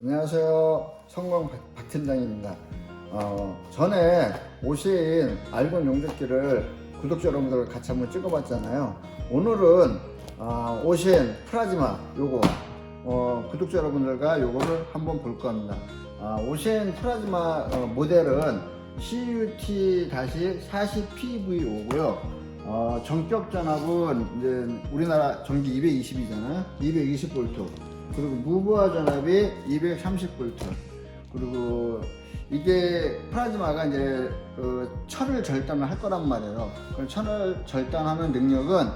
안녕하세요. 성광 박, 박 팀장입니다. 어, 전에 오신 알곤 용접기를 구독자 여러분들 같이 한번 찍어봤잖아요. 오늘은 어, 오신 프라즈마 요거 어, 구독자 여러분들과 요거를 한번 볼 겁니다. 아, 오신 프라즈마 어, 모델은 CUT-40PV5고요. 어, 전격 전압은 이제 우리나라 전기 220이잖아요. 220V. 그리고 무브화 전압이 230V. 그리고 이게 플라즈마가 이제 그 철을 절단을 할 거란 말이에요. 그 철을 절단하는 능력은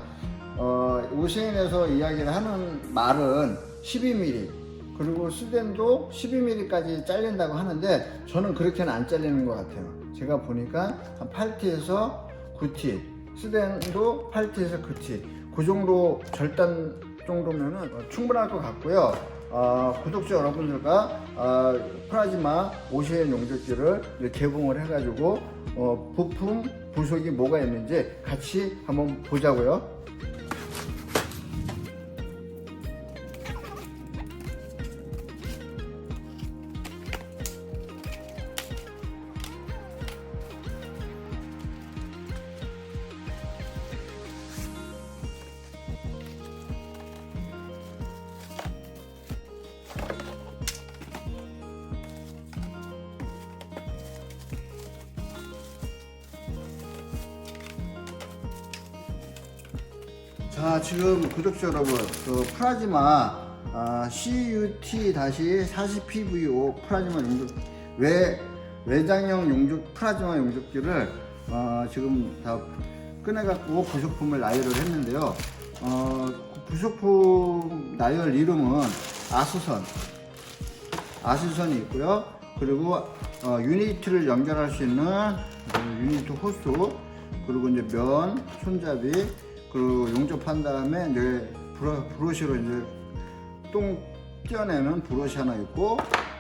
어, 오시인에서 이야기를 하는 말은 12mm 그리고 수덴도 12mm까지 잘린다고 하는데 저는 그렇게는 안 잘리는 것 같아요. 제가 보니까 한 8T에서 9T, 수덴도 8T에서 9T 그 정도 절단 정도면은 어, 충분할 것 같고요. 어, 구독자 여러분들과 어, 프라즈마 오시엔 용접기를 개봉을 해가지고 어, 부품 부속이 뭐가 있는지 같이 한번 보자고요. 자 지금 구독자 여러분 그 프라즈마 아, CUT-40PV5 프라즈마 용접 외 외장형 용접 프라즈마 용접기를 어, 지금 다 꺼내갖고 부속품을 나열을 했는데요. 어, 그 부속품 나열 이름은 아수선 아수선이 있고요. 그리고 어, 유니트를 연결할 수 있는 그 유니트 호스 그리고 이제 면, 손잡이 그리고 용접한 다음에 이제 브러, 브러쉬로 이제 똥 떼어내는 브러쉬 하나 있고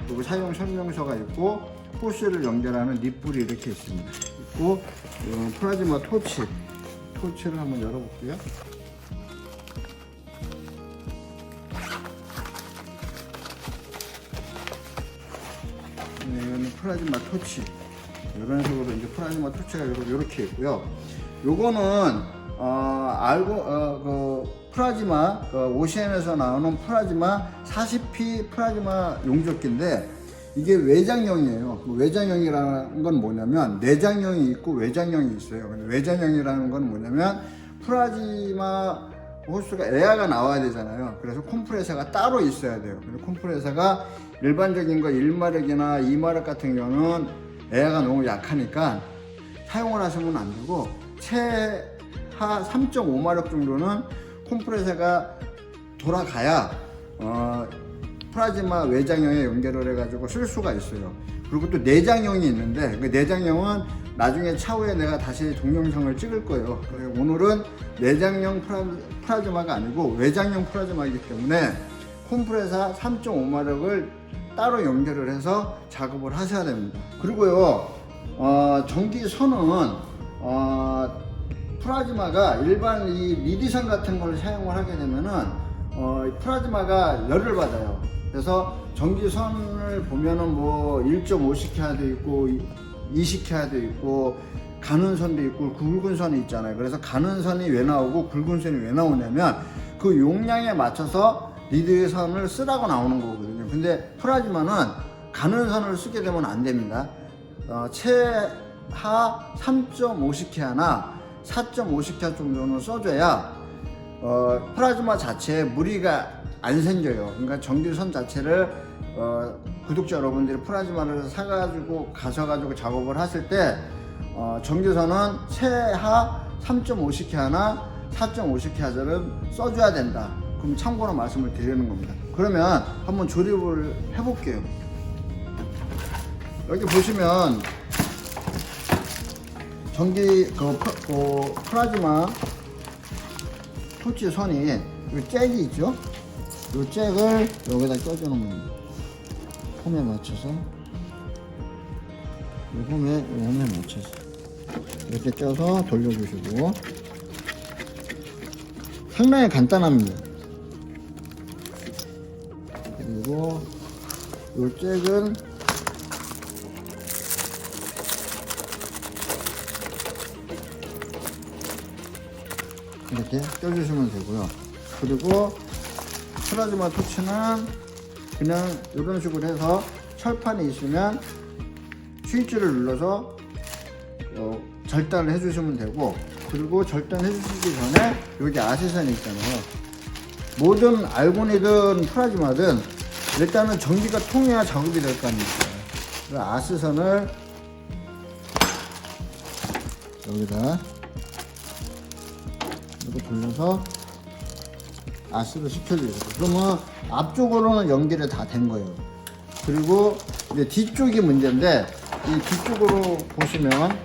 그리고 사용 설명서가 있고 호스를 연결하는 립불이 이렇게 있습니다. 있고 어, 프라즈마 토치 토치를 한번 열어볼게요. 네, 프라즈마 토치. 이런 식으로 이제 프라즈마 토치가 이렇게 있고요. 요거는 어, 알고 어, 그 프라즈마 그 오시안에서 나오는 프라즈마 40P 프라즈마 용접기인데 이게 외장형이에요. 그 외장형이라는 건 뭐냐면 내장형이 있고 외장형이 있어요. 외장형이라는 건 뭐냐면 프라즈마 호스가 에어가 나와야 되잖아요. 그래서 컴프레서가 따로 있어야 돼요. 근데 컴프레서가 일반적인 거 1마력이나 2마력 같은 경우는 에어가 너무 약하니까 사용을 하시면 안 되고 최 하 3.5마력 정도는 컴프레서가 돌아가야 어, 프라즈마 외장형에 연결을 해가지고 쓸 수가 있어요. 그리고 또 내장형이 있는데 그 내장형은 나중에 차후에 내가 다시 동영상을 찍을 거예요. 오늘은 내장형 프라, 프라즈마가 아니고 외장형 프라즈마이기 때문에 컴프레서 3.5마력을 따로 연결을 해서 작업을 하셔야 됩니다. 그리고요, 어, 전기선은 어, 프라즈마가 일반 이 리디선 같은 걸 사용을 하게 되면은 어, 이 프라즈마가 열을 받아요. 그래서 전기선을 보면은 뭐 1.5시켜도 있고 2시켜도 있고 가는 선도 있고 굵은 선이 있잖아요. 그래서 가는 선이 왜 나오고 굵은 선이 왜 나오냐면 그 용량에 맞춰서 리드 선을 쓰라고 나오는 거거든요. 근데 프라즈마는 가는 선을 쓰게 되면 안 됩니다. 어, 최하 3.5시켜나 4.5시켜 정도는 써줘야 어, 플라즈마 자체에 무리가 안 생겨요. 그러니까 전기선 자체를 어, 구독자 여러분들이 플라즈마를 사가지고 가셔가지고 작업을 하실 때 어, 전기선은 최하 3.5시켜나 4.5시켜를 써줘야 된다. 그럼 참고로 말씀을 드리는 겁니다. 그러면 한번 조립을 해볼게요. 여기 보시면 전기 그, 프- 그 플라즈마 토치 선이 이 잭이 있죠? 이 잭을 여기다 껴주는 겁니다. 홈에 맞춰서 이 홈에 이 홈에 맞춰서 이렇게 껴서 돌려주시고 상당히 간단합니다. 그리고 요 잭은 이렇게 껴주시면 되고요. 그리고 플라즈마 토치는 그냥 이런 식으로 해서 철판이 있으면 스위치를 눌러서 어, 절단을 해주시면 되고 그리고 절단해 주시기 전에 여기 아세선이 있잖아요. 모든 알고니든 플라즈마든 일단은 전기가 통해야 작업이 될 거 아닙니까? 그 아스선을 여기다 이렇게 돌려서 아스를 시켜줘요. 그러면 앞쪽으로는 연결이 다 된 거예요. 그리고 이제 뒤쪽이 문제인데 이 뒤쪽으로 보시면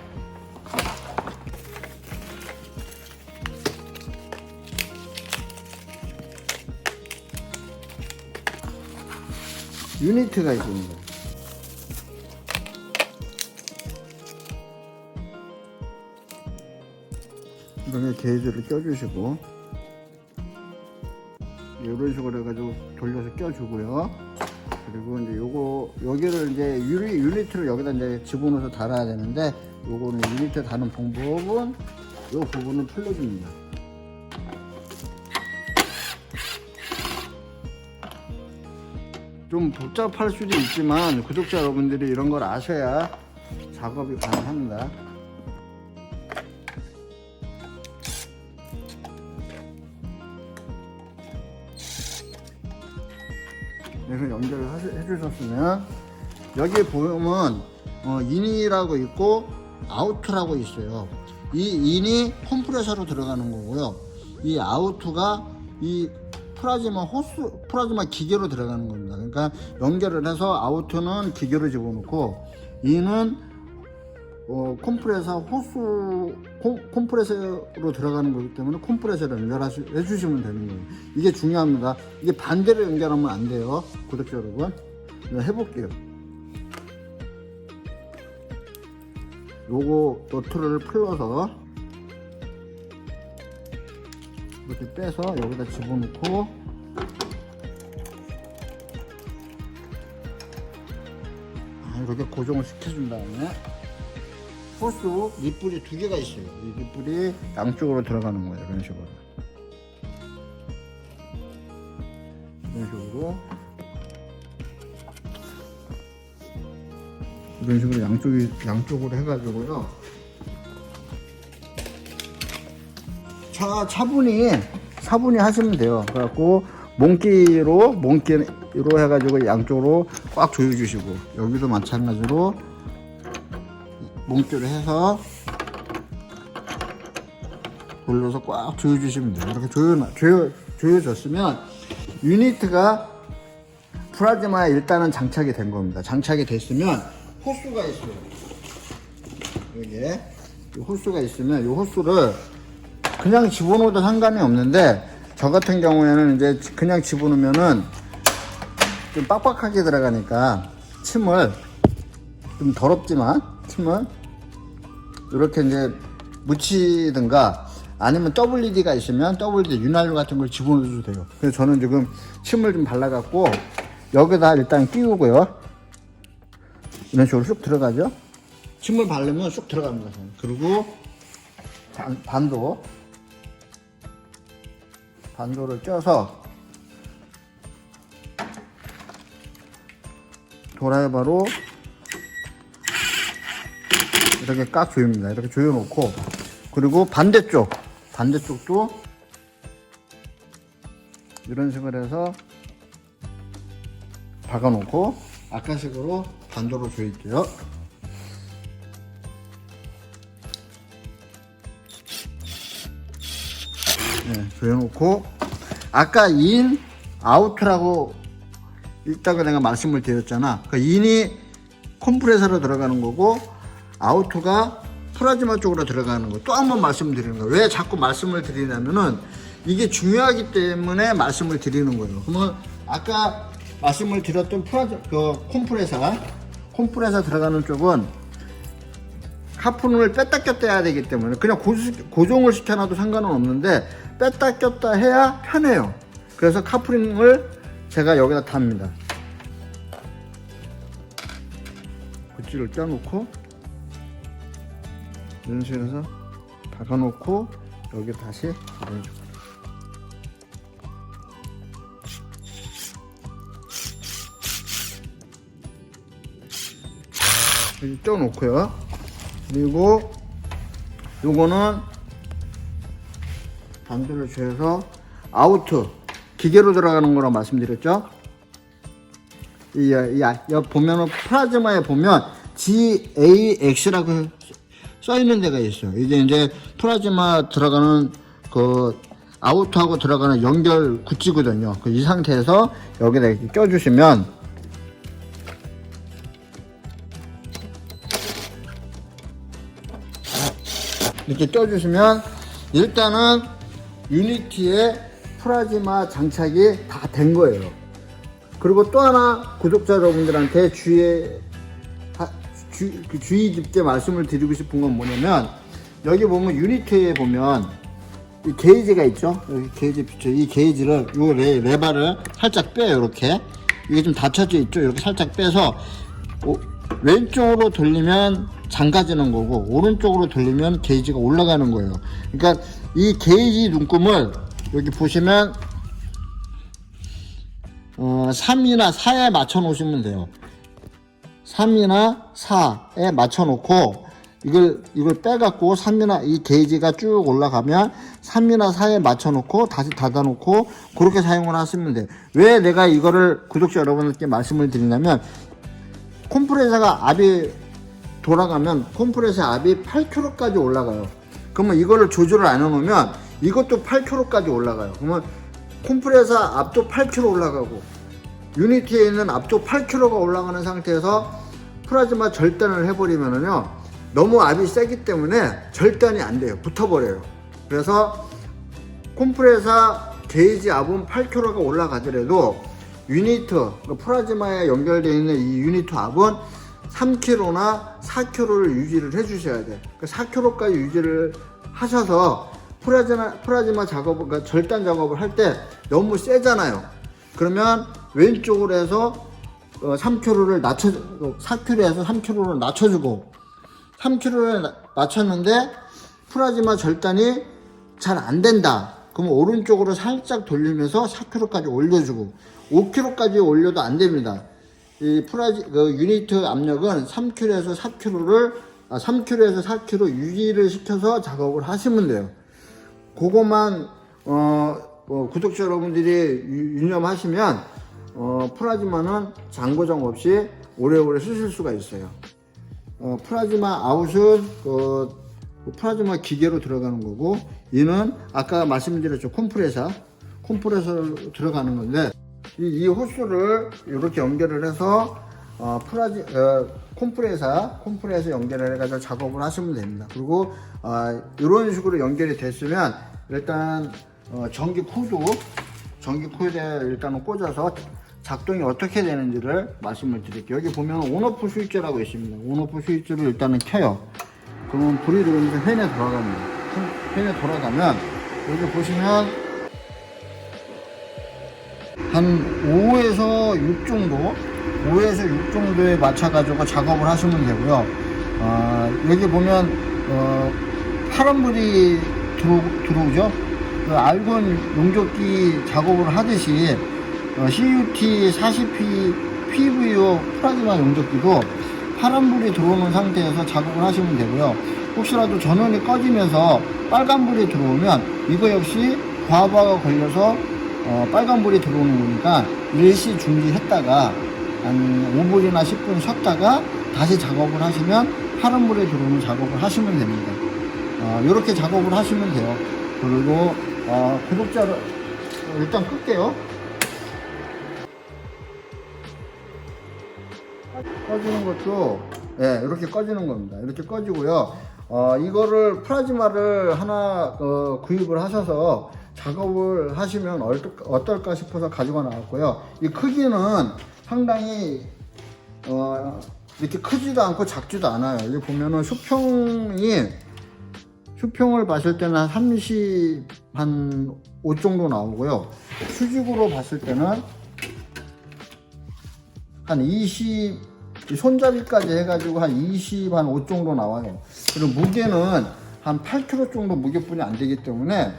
유니트가 있습니다. 이렇게 게이지를 껴주시고 이런 식으로 해가지고 돌려서 껴주고요. 그리고 이제 요거 여기를 이제 유리 유니트를 여기다 이제 집어넣어서 달아야 되는데 요거는 유니트 다는 방법은 요 부분을 풀려줍니다. 좀 복잡할 수도 있지만 구독자 여러분들이 이런 걸 아셔야 작업이 가능합니다. 그래서 연결을 해주셨으면 여기 보면 어, 인이라고 있고 아우트라고 있어요. 이 인이 컴프레서로 들어가는 거고요. 이 아우트가 이 프라즈마 호스 프라즈마 기계로 들어가는 겁니다. 그러니까 연결을 해서 아우트는 기계로 집어넣고 인은 어, 컴프레서 호수 콤, 컴프레서로 들어가는 거기 때문에 컴프레서를 연결해 주시면 되는 거예요. 이게 중요합니다. 이게 반대로 연결하면 안 돼요. 구독자 여러분. 해볼게요. 요거 너트를 풀러서 이렇게 빼서 여기다 집어넣고 아, 이렇게 고정을 시켜준 다음에 호스 밑불이 두 개가 있어요. 이 밑불이 양쪽으로 들어가는 거예요. 이런 식으로. 이런 식으로. 이런 식으로 양쪽이 양쪽으로 해가지고요. 차 차분히 차분히 하시면 돼요. 그래갖고 몽키로 몽키로 해가지고 양쪽으로 꽉 조여주시고 여기도 마찬가지로 몽키로 해서 돌려서 꽉 조여주시면 돼요. 이렇게 조여 조여 조여졌으면 유니트가 플라즈마에 일단은 장착이 된 겁니다. 장착이 됐으면 호수가 있어요. 여기에 이 호수가 있으면 이 호수를 그냥 집어넣어도 상관이 없는데 저 같은 경우에는 이제 그냥 집어넣으면은 좀 빡빡하게 들어가니까 침을 좀 더럽지만 침을 이렇게 이제 묻히든가 아니면 WD가 있으면 WD 윤활유 같은 걸 집어넣어도 돼요. 그래서 저는 지금 침을 좀 발라갖고 여기다 일단 끼우고요. 이런 식으로 쑥 들어가죠. 침을 바르면 쑥 들어갑니다. 저는. 그리고 반- 반도 반도를 쪄서 도라이바로 이렇게 깍 조입니다. 이렇게 조여 놓고 그리고 반대쪽 반대쪽도 이런 식으로 해서 박아 놓고 아까식으로 반도로 조일게요. 네, 조여놓고 아까 인 아우트라고 있다고 내가 말씀을 드렸잖아. 그 인이 컴프레서로 들어가는 거고 아우트가 플라즈마 쪽으로 들어가는 거. 또 한 번 말씀드리는 거예요. 왜 자꾸 말씀을 드리냐면은 이게 중요하기 때문에 말씀을 드리는 거예요. 그러면 아까 말씀을 드렸던 플라즈 그 컴프레서 컴프레서 들어가는 쪽은 카프눈을 뺐다 꼈다 해야 되기 때문에 그냥 고정을 시켜놔도 상관은 없는데 뺐다 꼈다 해야 편해요. 그래서 카프링을 제가 여기다 답니다. 접지를 떼놓고 이런 식으로 해서 박아놓고 여기 다시 보내줘. 여기 떼놓고요. 그리고 요거는 반대로 줘서 아우트 기계로 들어가는 거라고 말씀드렸죠. 이, 이, 이 보면은 플라즈마에 보면 GAX라고 써 있는 데가 있어요. 이게 이제 플라즈마 들어가는 그 아우트하고 들어가는 연결 구찌거든요. 그 이 상태에서 여기다 이렇게 껴주시면 이렇게 껴주시면 일단은 유니티의 플라즈마 장착이 다 된 거예요. 그리고 또 하나 구독자 여러분들한테 주의 하- 주, 그 주의 깊게 말씀을 드리고 싶은 건 뭐냐면 여기 보면 유니티에 보면 이 게이지가 있죠. 여기 게이지 비춰. 이 게이지를 요 레, 레바를 살짝 빼요. 이렇게 이게 좀 닫혀져 있죠. 이렇게 살짝 빼서 오- 왼쪽으로 돌리면 잠가지는 거고 오른쪽으로 돌리면 게이지가 올라가는 거예요. 그러니까 이 게이지 눈금을 여기 보시면 어, 3이나 4에 맞춰 놓으시면 돼요. 3이나 4에 맞춰 놓고 이걸 이걸 빼갖고 3이나 이 게이지가 쭉 올라가면 3이나 4에 맞춰 놓고 다시 닫아 놓고 그렇게 사용을 하시면 돼요. 왜 내가 이거를 구독자 여러분들께 말씀을 드리냐면 컴프레서가 압이 돌아가면 컴프레서 압이 8kg까지 올라가요. 그러면 이거를 조절을 안 해놓으면 이것도 8kg까지 올라가요. 그러면 컴프레서 압도 8kg 올라가고 유니티에 있는 압도 8kg가 올라가는 상태에서 플라즈마 절단을 해버리면은요 너무 압이 세기 때문에 절단이 안 돼요. 붙어버려요. 그래서 콤프레사 게이지 압은 8kg가 올라가더라도 유니트 그 플라즈마에 연결되어 있는 이 유니트 압은 3kg나 4kg를 유지를 해 주셔야 돼. 그 4kg까지 유지를 하셔서 플라즈마, 플라즈마 작업을 그러니까 절단 작업을 할 때 너무 세잖아요. 그러면 왼쪽으로 해서 3kg를 낮춰 4kg에서 3kg를 낮춰주고 3kg를 낮췄는데 플라즈마 절단이 잘 안 된다. 그럼 오른쪽으로 살짝 돌리면서 4kg까지 올려주고 5kg까지 올려도 안 됩니다. 이 프라지 그 유니트 압력은 3kg에서 4kg를 아 3kg에서 4kg 유지를 시켜서 작업을 하시면 돼요. 그것만 어, 어, 구독자 여러분들이 유- 유념하시면 어, 플라즈마는 장고장 없이 오래오래 쓰실 수가 있어요. 어, 플라즈마 아웃은 그, 그 플라즈마 기계로 들어가는 거고 이는 아까 말씀드렸죠 콤프레서 콤프레서 들어가는 건데 이, 이 호스를 이렇게 연결을 해서 어, 플라지 어, 콤프레서 콤프레서 연결을 해가지고 작업을 하시면 됩니다. 그리고 어, 이런 식으로 연결이 됐으면 일단 어, 전기 코드 전기 코드에 일단은 꽂아서 작동이 어떻게 되는지를 말씀을 드릴게요. 여기 보면 온오프 스위치라고 있습니다. 온오프 스위치를 일단은 켜요. 그러면 불이 들어오면서 팬에 돌아갑니다. 팬에 돌아가면 여기 보시면 한 5에서 6 정도, 5에서 6 정도에 맞춰가지고 작업을 하시면 되고요. 어, 여기 보면 어, 파란불이 들어, 들어오죠. 그 알곤 용접기 작업을 하듯이 어, CUT 40P PVO 플라즈마 용접기도 파란불이 들어오는 상태에서 작업을 하시면 되고요. 혹시라도 전원이 꺼지면서 빨간불이 들어오면 이거 역시 과부하가 걸려서 어, 빨간불이 들어오는 거니까 일시 중지했다가 한 5분이나 10분 쉬었다가 다시 작업을 하시면 파란불에 들어오는 작업을 하시면 됩니다. 이렇게 작업을 하시면 돼요. 그리고 어, 구독자를 어, 일단 끌게요. 꺼지는 것도 예, 이렇게 꺼지는 겁니다. 이렇게 꺼지고요. 어, 이거를 플라즈마를 하나 어, 구입을 하셔서 작업을 하시면 어떨- 어떨까 싶어서 가지고 나왔고요. 이 크기는 상당히 어, 이렇게 크지도 않고 작지도 않아요. 여기 보면은 수평이 수평을 봤을 때는 한 30, 한 5 정도 나오고요. 수직으로 봤을 때는 한 20, 이 손잡이까지 해가지고 한 20, 한 5 정도 나와요. 그리고 무게는 한 8kg 정도 무게뿐이 안 되기 때문에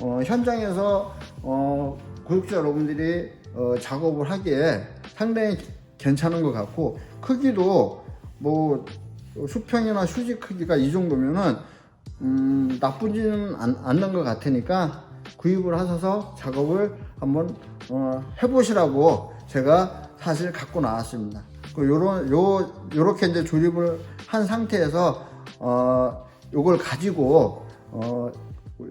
어, 현장에서 어, 구독자 여러분들이 어, 작업을 하기에 상당히 괜찮은 것 같고 크기도 뭐 수평이나 휴지 크기가 이 정도면은 음, 나쁘지는 않, 않는 것 같으니까 구입을 하셔서 작업을 한번 어, 해보시라고 제가 사실 갖고 나왔습니다. 그 요런 요 요렇게 이제 조립을 한 상태에서 어 요걸 가지고 어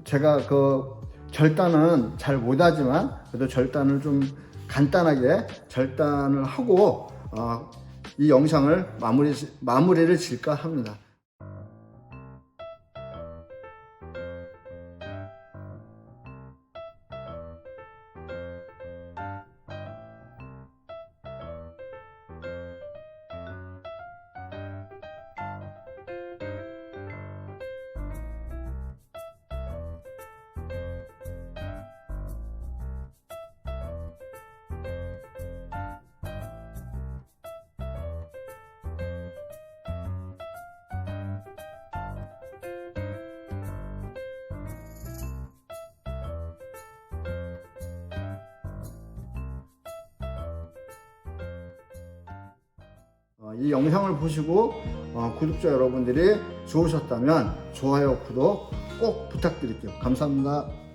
제가 그 절단은 잘 못하지만 그래도 절단을 좀 간단하게 절단을 하고 어, 이 영상을 마무리 마무리를 질까 합니다. 이 영상을 보시고 어, 구독자 여러분들이 좋으셨다면 좋아요, 구독 꼭 부탁드릴게요. 감사합니다.